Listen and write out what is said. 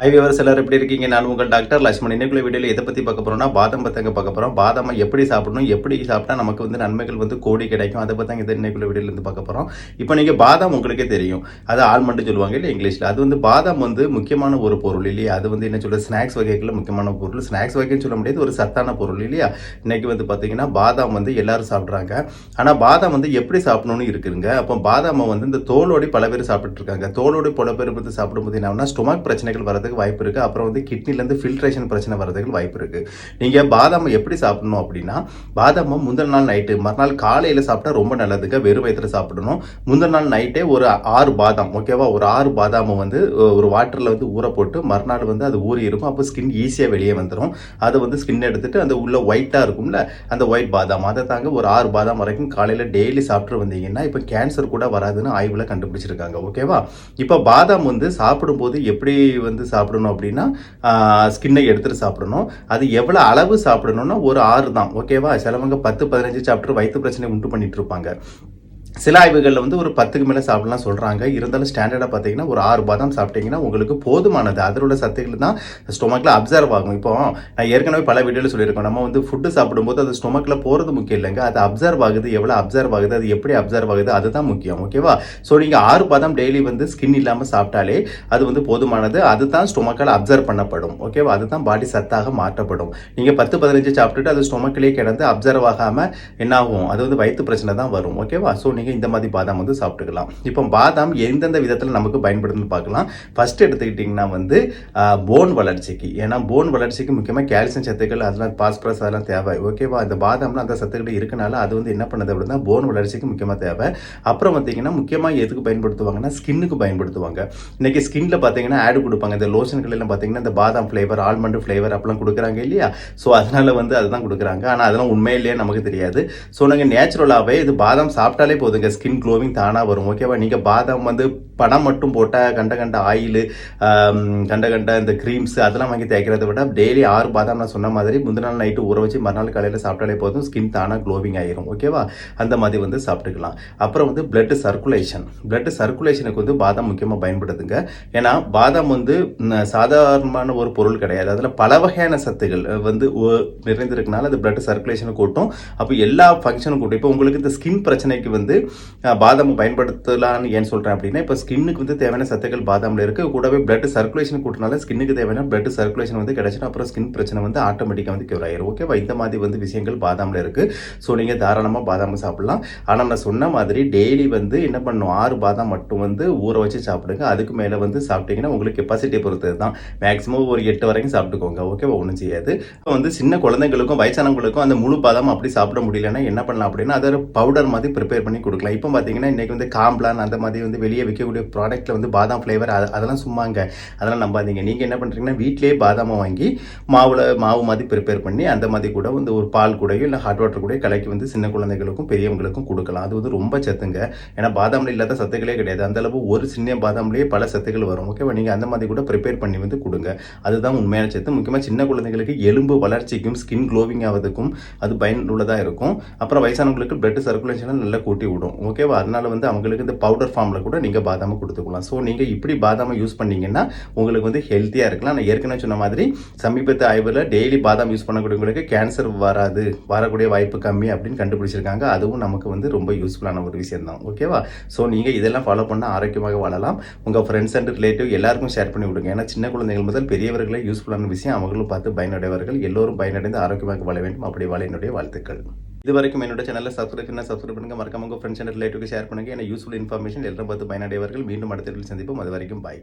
High viewers சிலர் எப்படி இருக்கீங்க? நான் உங்கள் டாக்டர் லட்சுமண். இன்னைக்குள்ள வீடியோவில் எதை பற்றி பார்க்க போகிறோம்னா பாதம் பத்தங்க பார்க்க போகிறோம் பாதாமை எப்படி சாப்பிடணும் எப்படி சாப்பிட்டா நமக்கு வந்து நன்மைகள் வந்து கோடி கிடைக்கும்? அதை பற்றி இதை இன்னைக்குள்ள வீடியோலேருந்து பார்க்க போகிறோம் இப்போ நீங்கள் பாதாம் உங்களுக்கே தெரியும். அது ஆல்மண்ட் சொல்லுவாங்க இல்லை இங்கிலீஷில். அது வந்து பாதாம் வந்து முக்கியமான ஒரு பொருள் இல்லையா? அது வந்து என்ன சொல்கிறது ஸ்நாக்ஸ் வகைகளில் முக்கியமான பொருள். ஸ்நாக்ஸ் வகைன்னு சொல்ல முடியாது ஒரு சத்தான பொருள் இல்லையா? இன்னைக்கு வந்து பார்த்தீங்கன்னா பாதாம் வந்து எல்லாரும் சாப்பிட்றாங்க. ஆனால் பாதாம் வந்து எப்படி சாப்பிடணும்னு இருக்குதுங்க. அப்போ பாதாமை வந்து இந்த தோலோடி பல பேர் சாப்பிட்டுருக்காங்க தோலோடி பல பேர் வந்து சாப்பிடும்போது என்னன்னா ஸ்டொமக் பிரச்சனைகள் வரது வரதுக்கு வாய்ப்பு இருக்குது அப்புறம் வந்து கிட்னிலேருந்து ஃபில்ட்ரேஷன் பிரச்சனை வரதுக்கு வாய்ப்பு இருக்குது நீங்கள் பாதாமை எப்படி சாப்பிடணும் அப்படின்னா பாதாமை முந்தின நாள் நைட்டு மறுநாள் காலையில் சாப்பிட்டா ரொம்ப நல்லதுங்க. வெறும் வயிற்றுல சாப்பிடணும். முந்தின நாள் நைட்டே ஒரு ஆறு பாதாம் ஓகேவா ஒரு ஆறு பாதாமை வந்து ஒரு வாட்டரில் வந்து ஊற போட்டு மறுநாள் வந்து அது ஊறி இருக்கும். அப்போ ஸ்கின் ஈஸியாக வெளியே வந்துடும் அதை வந்து ஸ்கின் எடுத்துட்டு அந்த உள்ள ஒயிட்டாக இருக்கும்ல அந்த ஒயிட் பாதாம் அதை தாங்க ஒரு ஆறு பாதாம் வரைக்கும் காலையில் டெய்லி சாப்பிட்டு வந்தீங்கன்னா இப்போ கேன்சர் கூட வராதுன்னு ஆய்வில் கண்டுபிடிச்சிருக்காங்க ஓகேவா இப்போ பாதாம் வந்து சாப்பிடும்போது எப்படி வந்து சா சாப்பிடணும் அப்படின்னா ஸ்கின்னை எடுத்துட்டு சாப்பிடணும். அது எவ்வளோ அளவு சாப்பிடணும்னா ஒரு ஆறு தான். ஓகேவா சிலவங்க பத்து பதினஞ்சு சாப்பிட்டு வயிற்று பிரச்சனை உண்டு பண்ணிட்டு இருப்பாங்க. சில ஆய்வுகளில் வந்து ஒரு பத்துக்கு மேலே சாப்பிடலாம் சொல்கிறாங்க இருந்தாலும் ஸ்டாண்டர்டாக பார்த்தீங்கன்னா ஒரு ஆறு பாதாம் சாப்பிட்டீங்கன்னா உங்களுக்கு போதுமானது. அதில் உள்ள சத்துக்கள் தான் ஸ்டொமக்கில் அப்சர்வ் ஆகும். இப்போ நான் ஏற்கனவே பல வீடியோவில் சொல்லியிருக்கோம். நம்ம வந்து ஃபுட்டு சாப்பிடும்போது அது ஸ்டொமக்கில் போகிறது முக்கியம் இல்லைங்க. அது அப்சர்வ் ஆகுது எவ்வளோ அப்சர்வ் ஆகுது அது எப்படி அப்சர்வ் ஆகுது அதுதான் முக்கியம். ஓகேவா ஸோ நீங்கள் ஆறு பாதாம் டெய்லி வந்து ஸ்கின் இல்லாமல் சாப்பிட்டாலே அது வந்து போதுமானது. அதுதான் ஸ்டொமக்கால் அப்சர்வ் பண்ணப்படும். ஓகேவா அதுதான் பாடி சத்தாக மாற்றப்படும். நீங்கள் பத்து பதினஞ்சு சாப்பிட்டுட்டு அது ஸ்டொமக்கிலே கிடந்து அப்சர்வ் ஆகாமல் என்ன ஆகும் அது வந்து வயிற்று பிரச்சனை தான் வரும். ஓகேவா ஸோ நீங்கள் இந்த மாதிரி பாதாம் வந்து சாப்பிட்டுக்கலாம். இப்போ பாதாம் எந்தெந்த விதத்தில் நமக்கு பயன்படுதுன்னு பார்க்கலாம். ஃபஸ்ட்டு எடுத்துக்கிட்டிங்கன்னா வந்து போன் வளர்ச்சிக்கு. ஏன்னா போன் வளர்ச்சிக்கு முக்கியமாக கால்சியம் சத்துக்கள் அதெல்லாம் பாஸ்பரஸ் அதெல்லாம் தேவை. ஓகேவா அந்த பாதாம்ல அந்த சத்துக்கள் இருக்கனால அது வந்து என்ன பண்ணுது அப்படின்னா போன் வளர்ச்சிக்கு முக்கியமாக தேவை. அப்புறம் பார்த்தீங்கன்னா முக்கியமாக எதுக்கு பயன்படுத்துவாங்கன்னா ஸ்கின்னுக்கு பயன்படுத்துவாங்க. இன்னைக்கு ஸ்கின்ல பார்த்தீங்கன்னா ஆடு கொடுப்பாங்க. இந்த லோஷன்கள் எல்லாம் பார்த்தீங்கன்னா இந்த பாதாம் ஃப்ளேவர் ஆல்மண்ட் ஃப்ளேவர் அப்பெல்லாம் கொடுக்குறாங்க இல்லையா? ஸோ அதனால வந்து அதுதான் கொடுக்குறாங்க. ஆனால் அதெல்லாம் உண்மையிலேயே நமக்கு தெரியாது. ஸோ நாங்கள் நேச்சுரலாகவே இது பாதாம் சாப்பிட்டாலே போதுங்க. ஸ்கின் க்ளோவிங் தானாக வரும். ஓகேவா நீங்கள் பாதாம் வந்து பணம் மட்டும் போட்டால் கண்ட கண்ட ஆயில் கண்ட கண்ட இந்த க்ரீம்ஸ் அதெல்லாம் வாங்கி தேய்க்கிறத விட டெய்லி ஆறு பாதாம் நான் சொன்ன மாதிரி முந்தின நாள் நைட்டு ஊற வச்சு மறுநாள் காலையில் சாப்பிட்டாலே போதும். ஸ்கின் தானாக க்ளோவிங் ஆயிரும். ஓகேவா அந்த மாதிரி வந்து சாப்பிட்டுக்கலாம். அப்புறம் வந்து பிளட் சர்க்குலேஷன் பிளட் சர்க்குலேஷனுக்கு வந்து பாதாம் முக்கியமாக பயன்படுத்துங்க. ஏன்னா பாதாம் வந்து சாதாரணமான ஒரு பொருள் கிடையாது. அதில் பல வகையான சத்துகள் வந்து நிறைந்திருக்கனால அது பிளட் சர்க்குலேஷனை கூட்டும். அப்போ எல்லா ஃபங்க்ஷனும் கூட்டும். இப்போ உங்களுக்கு இந்த ஸ்கின் பிரச்சனைக்கு வந்து பாதாம் பயன்படுத்தலாம்னு ஏன் சொல்கிறேன் அப்படின்னா இப்போ ஸ்கின்னுக்கு வந்து தேவையான சத்துக்கள் பாதாமில் இருக்குது கூடவே பிளட் சர்க்குலேஷன் கூட்டினால ஸ்கின்னுக்கு தேவையான பிளட் சர்க்குலேஷன் வந்து கிடைச்சிடும். அப்புறம் ஸ்கின் பிரச்சனை வந்து ஆட்டோமேட்டிக்காக வந்து கியூர் ஆயிரும். ஓகேவா இந்த மாதிரி வந்து விஷயங்கள் பாதாமில் இருக்குது ஸோ நீங்கள் தாராளமாக பாதாம் சாப்பிடலாம். ஆனால் நான் சொன்ன மாதிரி டெய்லி வந்து என்ன பண்ணணும் ஆறு பாதாம் மட்டும் வந்து ஊற வச்சு சாப்பிடுங்க. அதுக்கு மேலே வந்து சாப்பிட்டீங்கன்னா உங்களுக்கு கெப்பாசிட்டி பொறுத்தது தான் மேக்ஸிமம் ஒரு எட்டு வரைக்கும் சாப்பிட்டுக்கோங்க. ஓகேவா ஒன்றும் செய்யாது. இப்போ வந்து சின்ன குழந்தைங்களுக்கும் வயசானவங்களுக்கும் அந்த முழு பாதாம் அப்படி சாப்பிட முடியலன்னா என்ன பண்ணலாம் அப்படின்னா அதை பவுடர் மாதிரி ப்ரிப்பேர் பண்ணி கொடுக்கலாம். இப்போ பார்த்தீங்கன்னா இன்னைக்கு வந்து காம்ப்ளான் அந்த மாதிரி வந்து வெளியே விற்கக்கூடிய ப்ராடக்ட்டில் வந்து பாதாம் ஃப்ளேவர் அதெல்லாம் சும்மாங்க அதெல்லாம் நம்பாதீங்க. நீங்கள் என்ன பண்ணுறீங்கன்னா வீட்டிலேயே பாதாமை வாங்கி மாவில் மாவு மாதிரி ப்ரிப்பேர் பண்ணி அந்த மாதிரி கூட வந்து ஒரு பால் கூடயோ இல்லை ஹாட் வாட்டர் கூட கலக்கி வந்து சின்ன குழந்தைகளுக்கும் பெரியவங்களுக்கும் கொடுக்கலாம். அது வந்து ரொம்ப சத்துங்க. ஏன்னா பாதாமில் இல்லாத சத்துக்களே கிடையாது. அந்தளவு ஒரு சின்ன பாதாம்லேயே பல சத்துக்கள் வரும். ஓகேவா நீங்கள் அந்த மாதிரி கூட ப்ரிப்பேர் பண்ணி வந்து கொடுங்க. அதுதான் உண்மையான சத்து. முக்கியமாக சின்ன குழந்தைகளுக்கு எலும்பு வளர்ச்சிக்கும் ஸ்கின் க்ளோவிங் ஆவதுக்கும் அது பயனுள்ளதாக இருக்கும். அப்புறம் வயசானவங்களுக்கு பிளட் சர்க்குலேஷனை நல்லா கூட்டி விடும். ஓகேவா அதனால வந்து அவங்களுக்கு இந்த பவுடர் ஃபார்மில் கூட நீங்கள் பாதாம் கொடுத்துக்கலாம். ஸோ நீங்கள் இப்படி பாதாமை யூஸ் பண்ணீங்கன்னா உங்களுக்கு வந்து ஹெல்த்தியாக இருக்கலாம். நான் ஏற்கனவே சொன்ன மாதிரி சமீபத்து ஆய்வில் டெய்லி பாதாம் யூஸ் பண்ணக்கூடியவங்களுக்கு கேன்சர் வராது வரக்கூடிய வாய்ப்பு கம்மி அப்படின்னு கண்டுபிடிச்சிருக்காங்க. அதுவும் நமக்கு வந்து ரொம்ப யூஸ்ஃபுல்லான ஒரு விஷயம் தான். ஓகேவா ஸோ நீங்கள் இதெல்லாம் ஃபாலோ பண்ண ஆரோக்கியமாக வாழலாம். உங்கள் ஃப்ரெண்ட்ஸ் அண்ட் ரிலேட்டிவ் எல்லாருக்கும் ஷேர் பண்ணி விடுங்க. ஏன்னா சின்ன குழந்தைகள் முதல் பெரியவர்களே யூஸ்ஃபுல்லான விஷயம். அவர்களும் பார்த்து பயனடைவார்கள். எல்லோரும் பயனடைந்து ஆரோக்கியமாக வாழ வேண்டும். அப்படி வாழ என்னுடைய வாழ்த்துக்கள். இது வரைக்கும் என்னோட சேனலில் சப்ஸ்கிரைப் பண்ண சப்ஸ்கிரைப் பண்ணுங்க. மறக்காம உங்கள் ஃப்ரெண்ட்ஸ் அண்ட் ரிலேட்டிவ்க்கு ஷேர் பண்ணுங்க. ஏன்னா யூஸ்ஃபுல் இன்ஃபர்மேஷன் எல்லாம் பார்த்து பயனடைவார்கள். மீண்டும் அடுத்த வீடியோவில் சந்திப்போம். அது வரைக்கும் பாய்